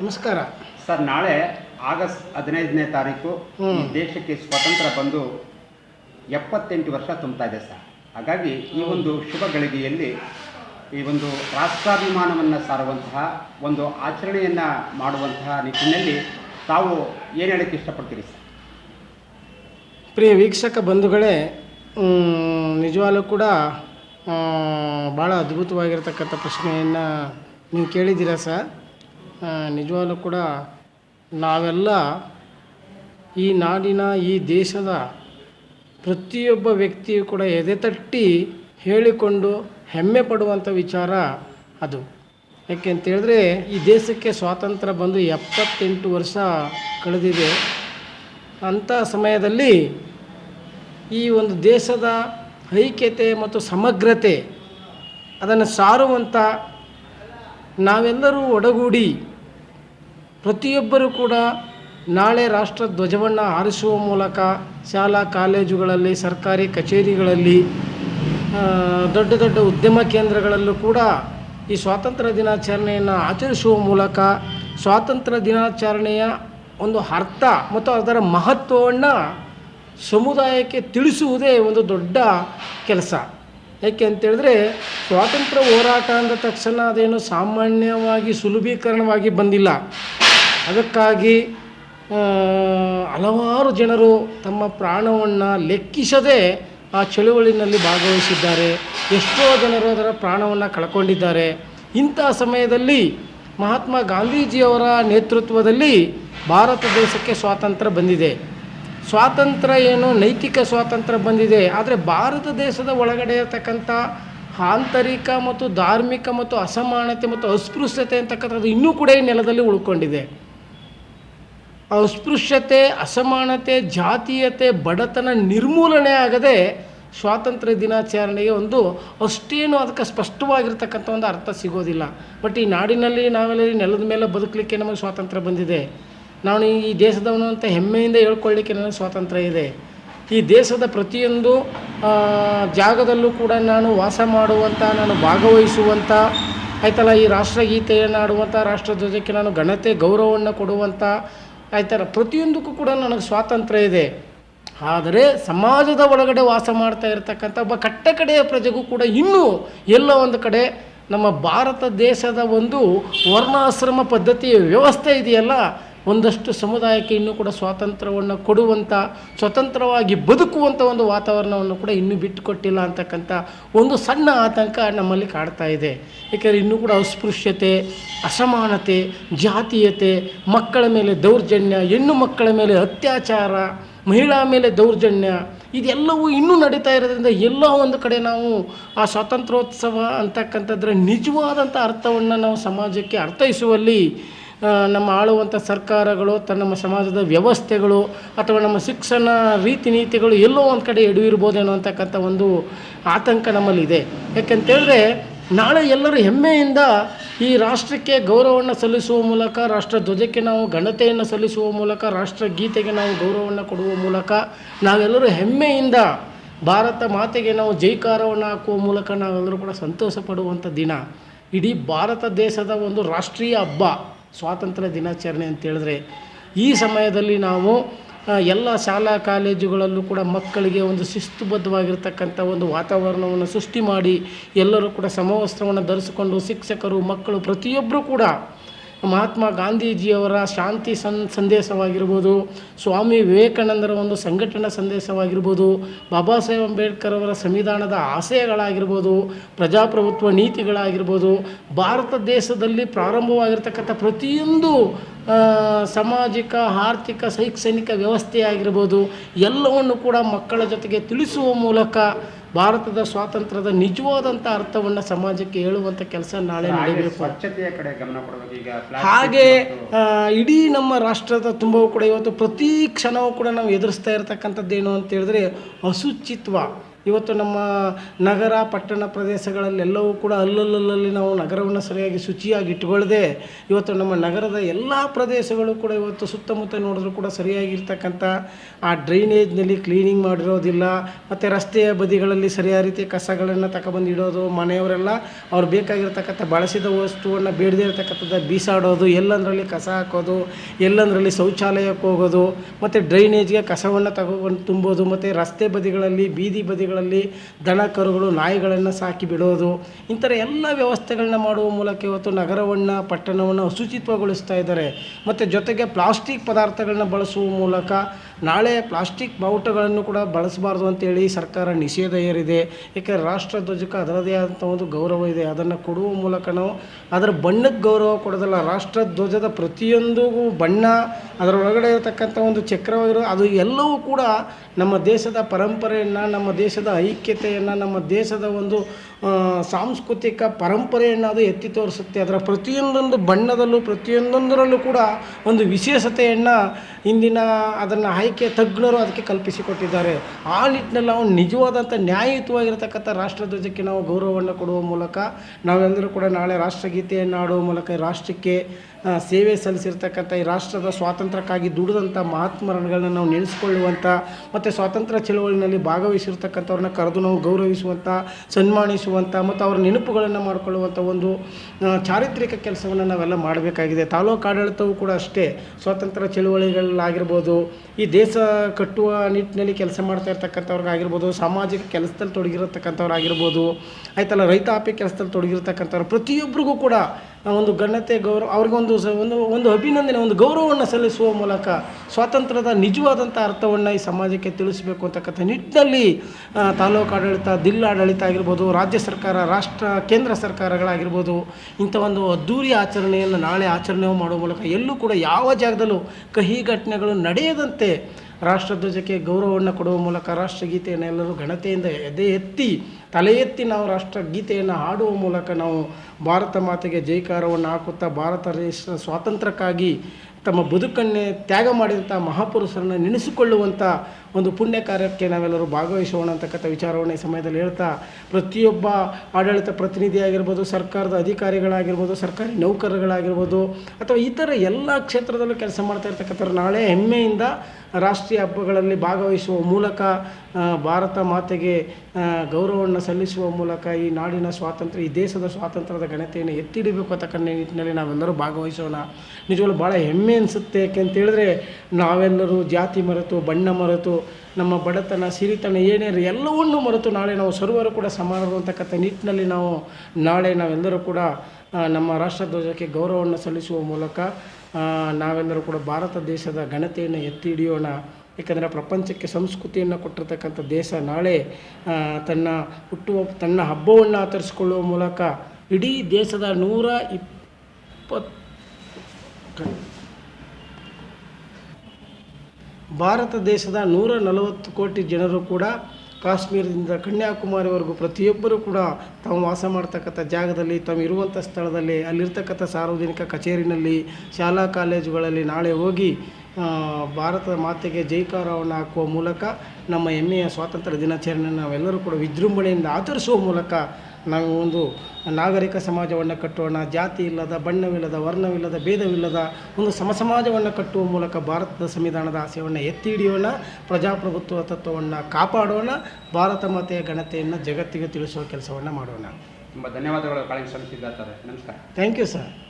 ನಮಸ್ಕಾರ. ಸರ್ ನಾಳೆ ಆಗಸ್ಟ್ ಹದಿನೈದನೇ ತಾರೀಕು ಈ ದೇಶಕ್ಕೆ ಸ್ವಾತಂತ್ರ್ಯ ಬಂದು ಎಪ್ಪತ್ತೆಂಟು ವರ್ಷ ತುಂಬ್ತಾ ಇದೆ ಸರ್. ಹಾಗಾಗಿ ಈ ಒಂದು ಶುಭ ಗಳಿಗೆಯಲ್ಲಿ ಈ ಒಂದು ರಾಷ್ಟ್ರಾಭಿಮಾನವನ್ನು ಸಾರುವಂತಹ ಒಂದು ಆಚರಣೆಯನ್ನು ಮಾಡುವಂತಹ ನಿಟ್ಟಿನಲ್ಲಿ ತಾವು ಏನು ಹೇಳಕ್ಕೆ ಇಷ್ಟಪಡ್ತೀರಿ ಸರ್? ಪ್ರಿಯ ವೀಕ್ಷಕ ಬಂಧುಗಳೇ ನಿಜವಾಗಲೂ ಕೂಡ ಭಾಳ ಅದ್ಭುತವಾಗಿರ್ತಕ್ಕಂಥ ಪ್ರಶ್ನೆಯನ್ನು ನೀವು ಕೇಳಿದ್ದೀರಾ ಸರ್? ನಿಜವಾಗ್ಲೂ ಕೂಡ ನಾವೆಲ್ಲ ಈ ನಾಡಿನ, ಈ ದೇಶದ ಪ್ರತಿಯೊಬ್ಬ ವ್ಯಕ್ತಿಯು ಕೂಡ ಎದೆ ತಟ್ಟಿ ಹೇಳಿಕೊಂಡು ಹೆಮ್ಮೆ ಪಡುವಂಥ ವಿಚಾರ ಅದು. ಯಾಕೆ ಅಂತೇಳಿದ್ರೆ ಈ ದೇಶಕ್ಕೆ ಸ್ವಾತಂತ್ರ್ಯ ಬಂದು ಎಪ್ಪತ್ತೆಂಟು ವರ್ಷ ಕಳೆದಿದೆ. ಅಂಥ ಸಮಯದಲ್ಲಿ ಈ ಒಂದು ದೇಶದ ಐಕ್ಯತೆ ಮತ್ತು ಸಮಗ್ರತೆ ಅದನ್ನು ಸಾರುವಂಥ ನಾವೆಲ್ಲರೂ ಒಡಗೂಡಿ ಪ್ರತಿಯೊಬ್ಬರೂ ಕೂಡ ನಾಳೆ ರಾಷ್ಟ್ರ ಧ್ವಜವನ್ನು ಹಾರಿಸುವ ಮೂಲಕ ಶಾಲಾ ಕಾಲೇಜುಗಳಲ್ಲಿ, ಸರ್ಕಾರಿ ಕಚೇರಿಗಳಲ್ಲಿ ದೊಡ್ಡ ದೊಡ್ಡ ಉದ್ಯಮ ಕೇಂದ್ರಗಳಲ್ಲೂ ಕೂಡ ಈ ಸ್ವಾತಂತ್ರ್ಯ ದಿನಾಚರಣೆಯನ್ನು ಆಚರಿಸುವ ಮೂಲಕ ಸ್ವಾತಂತ್ರ್ಯ ದಿನಾಚರಣೆಯ ಒಂದು ಅರ್ಥ ಮತ್ತು ಅದರ ಮಹತ್ವವನ್ನು ಸಮುದಾಯಕ್ಕೆ ತಿಳಿಸುವುದೇ ಒಂದು ದೊಡ್ಡ ಕೆಲಸ. ಯಾಕೆ ಅಂತೇಳಿದ್ರೆ ಸ್ವಾತಂತ್ರ್ಯ ಹೋರಾಟ ಅಂದ ತಕ್ಷಣ ಅದೇನು ಸಾಮಾನ್ಯವಾಗಿ ಸುಲಭೀಕರಣವಾಗಿ ಬಂದಿಲ್ಲ. ಅದಕ್ಕಾಗಿ ಹಲವಾರು ಜನರು ತಮ್ಮ ಪ್ರಾಣವನ್ನು ಲೆಕ್ಕಿಸದೆ ಆ ಚಳುವಳಿನಲ್ಲಿ ಭಾಗವಹಿಸಿದ್ದಾರೆ. ಎಷ್ಟೋ ಜನರು ಅದರ ಪ್ರಾಣವನ್ನು ಕಳ್ಕೊಂಡಿದ್ದಾರೆ. ಇಂಥ ಸಮಯದಲ್ಲಿ ಮಹಾತ್ಮ ಗಾಂಧೀಜಿಯವರ ನೇತೃತ್ವದಲ್ಲಿ ಭಾರತ ದೇಶಕ್ಕೆ ಸ್ವಾತಂತ್ರ್ಯ ಬಂದಿದೆ. ಸ್ವಾತಂತ್ರ್ಯ ಏನು ನೈತಿಕ ಸ್ವಾತಂತ್ರ್ಯ ಬಂದಿದೆ, ಆದರೆ ಭಾರತ ದೇಶದ ಒಳಗಡೆ ಇರತಕ್ಕಂಥ ಆಂತರಿಕ ಮತ್ತು ಧಾರ್ಮಿಕ ಮತ್ತು ಅಸಮಾನತೆ ಮತ್ತು ಅಸ್ಪೃಶ್ಯತೆ ಅಂತಕ್ಕಂಥದ್ದು ಇನ್ನೂ ಕೂಡ ಈ ನೆಲದಲ್ಲಿ ಉಳ್ಕೊಂಡಿದೆ. ಅಸ್ಪೃಶ್ಯತೆ, ಅಸಮಾನತೆ, ಜಾತೀಯತೆ, ಬಡತನ ನಿರ್ಮೂಲನೆ ಆಗದೆ ಸ್ವಾತಂತ್ರ್ಯ ದಿನಾಚರಣೆಗೆ ಒಂದು ಅಷ್ಟೇನು ಅದಕ್ಕೆ ಸ್ಪಷ್ಟವಾಗಿರ್ತಕ್ಕಂಥ ಒಂದು ಅರ್ಥ ಸಿಗೋದಿಲ್ಲ. ಬಟ್ ಈ ನಾಡಿನಲ್ಲಿ ನಾವೆಲ್ಲ ನೆಲದ ಮೇಲೆ ಬದುಕಲಿಕ್ಕೆ ನಮಗೆ ಸ್ವಾತಂತ್ರ್ಯ ಬಂದಿದೆ. ನಾನು ಈ ದೇಶದವನು ಅಂತ ಹೆಮ್ಮೆಯಿಂದ ಹೇಳ್ಕೊಳ್ಳಿಕ್ಕೆ ನನಗೆ ಸ್ವಾತಂತ್ರ್ಯ ಇದೆ. ಈ ದೇಶದ ಪ್ರತಿಯೊಂದು ಜಾಗದಲ್ಲೂ ಕೂಡ ನಾನು ವಾಸ ಮಾಡುವಂಥ ನಾನು ಭಾಗವಹಿಸುವಂಥ ಆಯ್ತಲ್ಲ, ಈ ರಾಷ್ಟ್ರಗೀತೆಯನ್ನು ಆಡುವಂಥ ರಾಷ್ಟ್ರಧ್ವಜಕ್ಕೆ ನಾನು ಘನತೆ, ಗೌರವವನ್ನು ಕೊಡುವಂಥ ಆಯ್ತಲ್ಲ, ಪ್ರತಿಯೊಂದಕ್ಕೂ ಕೂಡ ನನಗೆ ಸ್ವಾತಂತ್ರ್ಯ ಇದೆ. ಆದರೆ ಸಮಾಜದ ಒಳಗಡೆ ವಾಸ ಮಾಡ್ತಾ ಇರತಕ್ಕಂಥ ಒಬ್ಬ ಕಟ್ಟಕಡೆಯ ಪ್ರಜೆಗೂ ಕೂಡ ಇನ್ನೂ ಎಲ್ಲ ಒಂದು ಕಡೆ ನಮ್ಮ ಭಾರತ ದೇಶದ ಒಂದು ವರ್ಣಾಶ್ರಮ ಪದ್ಧತಿಯ ವ್ಯವಸ್ಥೆ ಇದೆಯಲ್ಲ ಒಂದಷ್ಟು ಸಮುದಾಯಕ್ಕೆ ಇನ್ನೂ ಕೂಡ ಸ್ವಾತಂತ್ರ್ಯವನ್ನು ಕೊಡುವಂಥ, ಸ್ವತಂತ್ರವಾಗಿ ಬದುಕುವಂಥ ಒಂದು ವಾತಾವರಣವನ್ನು ಕೂಡ ಇನ್ನೂ ಬಿಟ್ಟುಕೊಟ್ಟಿಲ್ಲ ಅಂತಕ್ಕಂಥ ಒಂದು ಸಣ್ಣ ಆತಂಕ ನಮ್ಮಲ್ಲಿ ಕಾಡ್ತಾ ಇದೆ. ಏಕೆಂದರೆ ಇನ್ನೂ ಕೂಡ ಅಸ್ಪೃಶ್ಯತೆ, ಅಸಮಾನತೆ, ಜಾತೀಯತೆ, ಮಕ್ಕಳ ಮೇಲೆ ದೌರ್ಜನ್ಯ, ಹೆಣ್ಣು ಮಕ್ಕಳ ಮೇಲೆ ಅತ್ಯಾಚಾರ, ಮಹಿಳಾ ಮೇಲೆ ದೌರ್ಜನ್ಯ, ಇದೆಲ್ಲವೂ ಇನ್ನೂ ನಡೀತಾ ಇರೋದ್ರಿಂದ ಎಲ್ಲ ಒಂದು ಕಡೆ ನಾವು ಆ ಸ್ವಾತಂತ್ರ್ಯೋತ್ಸವ ಅಂತಕ್ಕಂಥದ್ರ ನಿಜವಾದಂಥ ಅರ್ಥವನ್ನು ನಾವು ಸಮಾಜಕ್ಕೆ ಅರ್ಥೈಸುವಲ್ಲಿ ನಮ್ಮ ಆಳುವಂಥ ಸರ್ಕಾರಗಳು ತ ನಮ್ಮ ಸಮಾಜದ ವ್ಯವಸ್ಥೆಗಳು, ಅಥವಾ ನಮ್ಮ ಶಿಕ್ಷಣ ರೀತಿ ನೀತಿಗಳು ಎಲ್ಲೋ ಒಂದು ಕಡೆ ಎಡವಿರ್ಬೋದೇನೋ ಅಂತಕ್ಕಂಥ ಒಂದು ಆತಂಕ ನಮ್ಮಲ್ಲಿದೆ. ಯಾಕಂತೇಳಿದ್ರೆ, ನಾಳೆ ಎಲ್ಲರೂ ಹೆಮ್ಮೆಯಿಂದ ಈ ರಾಷ್ಟ್ರಕ್ಕೆ ಗೌರವವನ್ನು ಸಲ್ಲಿಸುವ ಮೂಲಕ, ರಾಷ್ಟ್ರ ಧ್ವಜಕ್ಕೆ ನಾವು ಘನತೆಯನ್ನು ಸಲ್ಲಿಸುವ ಮೂಲಕ, ರಾಷ್ಟ್ರ ಗೀತೆಗೆ ನಾವು ಗೌರವವನ್ನು ಕೊಡುವ ಮೂಲಕ, ನಾವೆಲ್ಲರೂ ಹೆಮ್ಮೆಯಿಂದ ಭಾರತ ಮಾತೆಗೆ ನಾವು ಜೈಕಾರವನ್ನು ಹಾಕುವ ಮೂಲಕ ನಾವೆಲ್ಲರೂ ಕೂಡ ಸಂತೋಷ ಪಡುವಂಥ ದಿನ. ಇಡೀ ಭಾರತ ದೇಶದ ಒಂದು ರಾಷ್ಟ್ರೀಯ ಹಬ್ಬ. ಸ್ವಾತಂತ್ರ್ಯ ದಿನಾಚರಣೆ ಅಂತೇಳಿದ್ರೆ ಈ ಸಮಯದಲ್ಲಿ ನಾವು ಎಲ್ಲ ಶಾಲಾ ಕಾಲೇಜುಗಳಲ್ಲೂ ಕೂಡ ಮಕ್ಕಳಿಗೆ ಒಂದು ಶಿಸ್ತುಬದ್ಧವಾಗಿರ್ತಕ್ಕಂಥ ಒಂದು ವಾತಾವರಣವನ್ನು ಸೃಷ್ಟಿ ಮಾಡಿ ಎಲ್ಲರೂ ಕೂಡ ಸಮವಸ್ತ್ರವನ್ನು ಧರಿಸಿಕೊಂಡು ಶಿಕ್ಷಕರು, ಮಕ್ಕಳು ಪ್ರತಿಯೊಬ್ಬರೂ ಕೂಡ ಮಹಾತ್ಮ ಗಾಂಧೀಜಿಯವರ ಶಾಂತಿ ಸನ್, ಸಂದೇಶವಾಗಿರ್ಬೋದು, ಸ್ವಾಮಿ ವಿವೇಕಾನಂದರ ಒಂದು ಸಂಘಟನಾ ಸಂದೇಶವಾಗಿರ್ಬೋದು, ಬಾಬಾ ಸಾಹೇಬ್ ಅಂಬೇಡ್ಕರ್ ಅವರ ಸಂವಿಧಾನದ ಆಶಯಗಳಾಗಿರ್ಬೋದು ಪ್ರಜಾಪ್ರಭುತ್ವ ನೀತಿಗಳಾಗಿರ್ಬೋದು, ಭಾರತ ದೇಶದಲ್ಲಿ ಪ್ರಾರಂಭವಾಗಿರ್ತಕ್ಕಂಥ ಪ್ರತಿಯೊಂದು ಸಾಮಾಜಿಕ, ಆರ್ಥಿಕ, ಶೈಕ್ಷಣಿಕ ವ್ಯವಸ್ಥೆಯಾಗಿರ್ಬೋದು, ಎಲ್ಲವನ್ನು ಕೂಡ ಮಕ್ಕಳ ಜೊತೆಗೆ ತಿಳಿಸುವ ಮೂಲಕ ಭಾರತದ ಸ್ವಾತಂತ್ರ್ಯದ ನಿಜವಾದಂಥ ಅರ್ಥವನ್ನು ಸಮಾಜಕ್ಕೆ ಹೇಳುವಂಥ ಕೆಲಸ ನಾಳೆ ನಡೆಯಬೇಕು. ನಡೀಬೇಕು ಸ್ವಚ್ಛತೆಯ ಕಡೆ ಗಮನ ಕೊಡಬೇಕು. ಈಗ ಹಾಗೆ ಇಡೀ ನಮ್ಮ ರಾಷ್ಟ್ರದ ತುಂಬವೂ ಕೂಡ ಇವತ್ತು ಪ್ರತಿ ಕ್ಷಣವೂ ಕೂಡ ನಾವು ಎದುರಿಸ್ತಾ ಇರತಕ್ಕಂಥದ್ದು ಏನು ಅಂತ ಹೇಳಿದ್ರೆ ಅಶುಚಿತ್ವ ಇವತ್ತು ನಮ್ಮ ನಗರ, ಪಟ್ಟಣ ಪ್ರದೇಶಗಳಲ್ಲೆಲ್ಲವೂ ಕೂಡ ಅಲ್ಲಲ್ಲಲ್ಲಿ ನಾವು ನಗರವನ್ನು ಸರಿಯಾಗಿ ಶುಚಿಯಾಗಿ ಇಟ್ಕೊಳ್ಳದೆ ಇವತ್ತು ನಮ್ಮ ನಗರದ ಎಲ್ಲ ಪ್ರದೇಶಗಳು ಕೂಡ ಇವತ್ತು ಸುತ್ತಮುತ್ತ ನೋಡಿದ್ರು ಕೂಡ ಸರಿಯಾಗಿರ್ತಕ್ಕಂಥ ಆ ಡ್ರೈನೇಜ್ನಲ್ಲಿ ಕ್ಲೀನಿಂಗ್ ಮಾಡಿರೋದಿಲ್ಲ, ಮತ್ತು ರಸ್ತೆಯ ಬದಿಗಳಲ್ಲಿ ಸರಿಯಾದ ರೀತಿ ಕಸಗಳನ್ನು ತಗೊಬಂದು ಇಡೋದು, ಮನೆಯವರೆಲ್ಲ ಅವ್ರು ಬೇಕಾಗಿರ್ತಕ್ಕಂಥ ಬಳಸಿದ ವಸ್ತುವನ್ನು ಬೇಡದೇ ಇರತಕ್ಕಂಥದ್ದು ಬೀಸಾಡೋದು, ಎಲ್ಲಂದರಲ್ಲಿ ಕಸ ಹಾಕೋದು, ಎಲ್ಲಂದರಲ್ಲಿ ಶೌಚಾಲಯಕ್ಕೆ ಹೋಗೋದು, ಮತ್ತು ಡ್ರೈನೇಜ್ಗೆ ಕಸವನ್ನು ತಗೊಬಂದು ತುಂಬೋದು, ಮತ್ತು ರಸ್ತೆ ಬದಿಗಳಲ್ಲಿ ಬೀದಿ ಬದಿಗಳಲ್ಲಿ ದನ ಕರುಗಳು, ನಾಯಿಗಳನ್ನು ಸಾಕಿ ಬಿಡೋದು, ಇಂಥರ ಎಲ್ಲ ವ್ಯವಸ್ಥೆಗಳನ್ನ ಮಾಡುವ ಮೂಲಕ ಇವತ್ತು ನಗರವನ್ನು, ಪಟ್ಟಣವನ್ನು ಅಶುಚಿತ್ವಗೊಳಿಸ್ತಾ ಇದ್ದಾರೆ. ಮತ್ತು ಜೊತೆಗೆ ಪ್ಲಾಸ್ಟಿಕ್ ಪದಾರ್ಥಗಳನ್ನ ಬಳಸುವ ಮೂಲಕ ನಾಳೆ ಪ್ಲಾಸ್ಟಿಕ್ ಬಾವುಟಗಳನ್ನು ಕೂಡ ಬಳಸಬಾರ್ದು ಅಂತೇಳಿ ಸರ್ಕಾರ ನಿಷೇಧ ಏರಿದೆ ಏಕೆಂದರೆ ರಾಷ್ಟ್ರ ಧ್ವಜಕ್ಕೆ ಅದರದೇ ಆದಂಥ ಒಂದು ಗೌರವ ಇದೆ. ಅದನ್ನು ಕೊಡುವ ಮೂಲಕ ನಾವು ಅದರ ಬಣ್ಣಕ್ಕೆ ಗೌರವ ಕೊಡೋದಲ್ಲ, ರಾಷ್ಟ್ರ ಧ್ವಜದ ಪ್ರತಿಯೊಂದಿಗೂ ಬಣ್ಣ, ಅದರೊಳಗಡೆ ಇರತಕ್ಕಂಥ ಒಂದು ಚಕ್ರವಾಗಿರೋ ಅದು ಎಲ್ಲವೂ ಕೂಡ ನಮ್ಮ ದೇಶದ ಪರಂಪರೆಯನ್ನು, ನಮ್ಮ ದೇಶದ ಐಕ್ಯತೆಯನ್ನು, ನಮ್ಮ ದೇಶದ ಒಂದು ಸಾಂಸ್ಕೃತಿಕ ಪರಂಪರೆಯನ್ನು ಅದು ಎತ್ತಿ ತೋರಿಸುತ್ತೆ. ಅದರ ಪ್ರತಿಯೊಂದೊಂದು ಬಣ್ಣದಲ್ಲೂ ಪ್ರತಿಯೊಂದೊಂದರಲ್ಲೂ ಕೂಡ ಒಂದು ವಿಶೇಷತೆಯನ್ನು ಇಂದಿನ ಅದನ್ನು ಆಯ್ಕೆ ತಜ್ಞರು ಅದಕ್ಕೆ ಕಲ್ಪಿಸಿಕೊಟ್ಟಿದ್ದಾರೆ. ಆ ನಿಟ್ಟಿನಲ್ಲಿ ನಾವು ನಿಜವಾದಂಥ ನ್ಯಾಯಯುತವಾಗಿರತಕ್ಕಂಥ ರಾಷ್ಟ್ರಧ್ವಜಕ್ಕೆ ನಾವು ಗೌರವವನ್ನು ಕೊಡುವ ಮೂಲಕ, ನಾವೆಲ್ಲರೂ ಕೂಡ ನಾಳೆ ರಾಷ್ಟ್ರಗೀತೆಯನ್ನು ಆಡುವ ಮೂಲಕ ರಾಷ್ಟ್ರಕ್ಕೆ ಸೇವೆ ಸಲ್ಲಿಸಿರ್ತಕ್ಕಂಥ ಈ ರಾಷ್ಟ್ರದ ಸ್ವಾತಂತ್ರ್ಯಕ್ಕಾಗಿ ದುಡಿದಂಥ ಮಹಾತ್ಮರಗಳನ್ನು ನಾವು ನೆನೆಸ್ಕೊಳ್ಳುವಂಥ ಮತ್ತು ಸ್ವಾತಂತ್ರ್ಯ ಚಳವಳಿನಲ್ಲಿ ಭಾಗವಹಿಸಿರ್ತಕ್ಕಂಥವ್ರನ್ನ ಕರೆದು ನಾವು ಗೌರವಿಸುವಂಥ ಸನ್ಮಾನಿಸುವಂಥ ಮತ್ತು ಅವರ ನೆನಪುಗಳನ್ನು ಮಾಡಿಕೊಳ್ಳುವಂಥ ಒಂದು ಚಾರಿತ್ರಿಕ ಕೆಲಸವನ್ನು ನಾವೆಲ್ಲ ಮಾಡಬೇಕಾಗಿದೆ. ತಾಲೂಕು ಆಡಳಿತವು ಕೂಡ ಅಷ್ಟೇ. ಸ್ವಾತಂತ್ರ್ಯ ಚಳುವಳಿಗಳಾಗಿರ್ಬೋದು ಈ ದೇಶ ಕಟ್ಟುವ ನಿಟ್ಟಿನಲ್ಲಿ ಕೆಲಸ ಮಾಡ್ತಾ ಇರ್ತಕ್ಕಂಥವ್ರಿಗಾಗಿರ್ಬೋದು, ಸಾಮಾಜಿಕ ಕೆಲಸದಲ್ಲಿ ತೊಡಗಿರತಕ್ಕಂಥವ್ರಾಗಿರ್ಬೋದು, ಆಯ್ತಲ್ಲ, ರೈತಾಪಿ ಕೆಲಸದಲ್ಲಿ ತೊಡಗಿರ್ತಕ್ಕಂಥವ್ರು ಪ್ರತಿಯೊಬ್ಬರಿಗೂ ಕೂಡ ಒಂದು ಘನತೆ ಗೌರವ, ಅವ್ರಿಗೊಂದು ಸ, ಒಂದು ಒಂದು ಅಭಿನಂದನೆ, ಒಂದು ಗೌರವವನ್ನು ಸಲ್ಲಿಸುವ ಮೂಲಕ ಸ್ವಾತಂತ್ರ್ಯದ ನಿಜವಾದಂಥ ಅರ್ಥವನ್ನು ಈ ಸಮಾಜಕ್ಕೆ ತಿಳಿಸಬೇಕು ಅಂತಕ್ಕಂಥ ನಿಟ್ಟಿನಲ್ಲಿ ತಾಲೂಕು ಆಡಳಿತ, ಜಿಲ್ಲಾಡಳಿತ ಆಗಿರ್ಬೋದು, ರಾಜ್ಯ ಸರ್ಕಾರ, ರಾಷ್ಟ್ರ, ಕೇಂದ್ರ ಸರ್ಕಾರಗಳಾಗಿರ್ಬೋದು, ಇಂಥ ಒಂದು ಅದ್ದೂರಿ ಆಚರಣೆಯನ್ನು ನಾಳೆ ಆಚರಣೆ ಮಾಡುವ ಮೂಲಕ ಎಲ್ಲೂ ಕೂಡ ಯಾವ ಜಾಗದಲ್ಲೂ ಕಹಿ ಘಟನೆಗಳು ನಡೆಯದಂತೆ ರಾಷ್ಟ್ರಧ್ವಜಕ್ಕೆ ಗೌರವವನ್ನು ಕೊಡುವ ಮೂಲಕ ರಾಷ್ಟ್ರಗೀತೆಯನ್ನು ಎಲ್ಲರೂ ಘನತೆಯಿಂದ ಎದೆ ಎತ್ತಿ, ತಲೆ ಎತ್ತಿ ನಾವು ರಾಷ್ಟ್ರಗೀತೆಯನ್ನು ಹಾಡುವ ಮೂಲಕ ನಾವು ಭಾರತ ಮಾತೆಗೆ ಜೈಕಾರವನ್ನು ಹಾಕುತ್ತಾ, ಭಾರತ ದೇಶ ಸ್ವಾತಂತ್ರ್ಯಕ್ಕಾಗಿ ತಮ್ಮ ಬದುಕನ್ನೇ ತ್ಯಾಗ ಮಾಡಿದಂಥ ಮಹಾಪುರುಷರನ್ನು ನೆನೆಸಿಕೊಳ್ಳುವಂಥ ಒಂದು ಪುಣ್ಯ ಕಾರ್ಯಕ್ಕೆ ನಾವೆಲ್ಲರೂ ಭಾಗವಹಿಸೋಣ ಅಂತಕ್ಕಂಥ ವಿಚಾರವನ್ನು ಈ ಸಮಯದಲ್ಲಿ ಹೇಳ್ತಾ, ಪ್ರತಿಯೊಬ್ಬ ಆಡಳಿತ ಪ್ರತಿನಿಧಿಯಾಗಿರ್ಬೋದು, ಸರ್ಕಾರದ ಅಧಿಕಾರಿಗಳಾಗಿರ್ಬೋದು, ಸರ್ಕಾರಿ ನೌಕರರುಗಳಾಗಿರ್ಬೋದು ಅಥವಾ ಇತರ ಎಲ್ಲ ಕ್ಷೇತ್ರದಲ್ಲೂ ಕೆಲಸ ಮಾಡ್ತಾ ಇರ್ತಕ್ಕಂಥವ್ರು ನಾಳೆ ಹೆಮ್ಮೆಯಿಂದ ರಾಷ್ಟ್ರೀಯ ಹಬ್ಬಗಳಲ್ಲಿ ಭಾಗವಹಿಸುವ ಮೂಲಕ ಭಾರತ ಮಾತೆಗೆ ಗೌರವವನ್ನು ಸಲ್ಲಿಸುವ ಮೂಲಕ ಈ ನಾಡಿನ ಸ್ವಾತಂತ್ರ್ಯ, ಈ ದೇಶದ ಸ್ವಾತಂತ್ರ್ಯದ ಘನತೆಯನ್ನು ಎತ್ತಿಡಬೇಕು ಅಂತಕ್ಕಂಥ ನಿಟ್ಟಿನಲ್ಲಿ ನಾವೆಲ್ಲರೂ ಭಾಗವಹಿಸೋಣ. ನಿಜವಾಗ್ಲೂ ಭಾಳ ಹೆಮ್ಮೆ ಅನಿಸುತ್ತೆ. ಯಾಕೆಂತೇಳಿದ್ರೆ ನಾವೆಲ್ಲರೂ ಜಾತಿ ಮರೆತು, ಬಣ್ಣ ಮರೆತು, ನಮ್ಮ ಬಡತನ, ಸಿರಿತನ ಏನೇ ಎಲ್ಲವನ್ನೂ ಮರೆತು ನಾಳೆ ನಾವು ಸರ್ವರು ಕೂಡ ಸಮಾನರು ಅಂತಕ್ಕಂಥ ನಿಟ್ಟಿನಲ್ಲಿ ನಾವು ನಾಳೆ ನಾವೆಲ್ಲರೂ ಕೂಡ ನಮ್ಮ ರಾಷ್ಟ್ರಧ್ವಜಕ್ಕೆ ಗೌರವವನ್ನು ಸಲ್ಲಿಸುವ ಮೂಲಕ ನಾವೆಲ್ಲರೂ ಕೂಡ ಭಾರತ ದೇಶದ ಘನತೆಯನ್ನು ಎತ್ತಿ ಹಿಡಿಯೋಣ. ಏಕೆಂದರೆ ಪ್ರಪಂಚಕ್ಕೆ ಸಂಸ್ಕೃತಿಯನ್ನು ಕೊಟ್ಟಿರ್ತಕ್ಕಂಥ ದೇಶ ನಾಳೆ ತನ್ನ ಹುಟ್ಟುವ, ತನ್ನ ಹಬ್ಬವನ್ನು ಆಚರಿಸಿಕೊಳ್ಳುವ ಮೂಲಕ ಇಡೀ ದೇಶದ ನೂರ ಇಪ್ಪತ್ತು ಭಾರತ ದೇಶದ ನೂರ ನಲವತ್ತು ಕೋಟಿ ಜನರು ಕೂಡ ಕಾಶ್ಮೀರದಿಂದ ಕನ್ಯಾಕುಮಾರಿವರೆಗೂ ಪ್ರತಿಯೊಬ್ಬರೂ ಕೂಡ ತಾವು ವಾಸ ಮಾಡ್ತಕ್ಕಂಥ ಜಾಗದಲ್ಲಿ, ತಾವು ಇರುವಂಥ ಸ್ಥಳದಲ್ಲಿ, ಅಲ್ಲಿರ್ತಕ್ಕಂಥ ಸಾರ್ವಜನಿಕ ಕಚೇರಿನಲ್ಲಿ, ಶಾಲಾ ಕಾಲೇಜುಗಳಲ್ಲಿ ನಾಳೆ ಹೋಗಿ ಭಾರತದ ಮಾತೆಗೆ ಜೈಕಾರವನ್ನು ಹಾಕುವ ಮೂಲಕ ನಮ್ಮ ಹೆಮ್ಮೆಯ ಸ್ವಾತಂತ್ರ್ಯ ದಿನಾಚರಣೆ ನಾವೆಲ್ಲರೂ ಕೂಡ ವಿಜೃಂಭಣೆಯಿಂದ ಆಚರಿಸುವ ಮೂಲಕ ನಾವು ಒಂದು ನಾಗರಿಕ ಸಮಾಜವನ್ನು ಕಟ್ಟೋಣ ಜಾತಿ ಇಲ್ಲದ ಬಣ್ಣವಿಲ್ಲದ ವರ್ಣವಿಲ್ಲದ ಭೇದವಿಲ್ಲದ ಒಂದು ಸಮಸಮಾಜವನ್ನು ಕಟ್ಟುವ ಮೂಲಕ ಭಾರತದ ಸಂವಿಧಾನದ ಆಸೆಯನ್ನು ಎತ್ತಿ ಹಿಡಿಯೋಣ ಪ್ರಜಾಪ್ರಭುತ್ವ ತತ್ವವನ್ನು ಕಾಪಾಡೋಣ ಭಾರತ ಮಾತೆಯ ಘನತೆಯನ್ನು ಜಗತ್ತಿಗೆ ತಿಳಿಸುವ ಕೆಲಸವನ್ನು ಮಾಡೋಣ. ತುಂಬ ಧನ್ಯವಾದಗಳು ಕಾಳಿಂಗ್ ಸಲ್ಲಿಸಿದ್ದಾರೆ ನಮಸ್ಕಾರ. Thank you sir.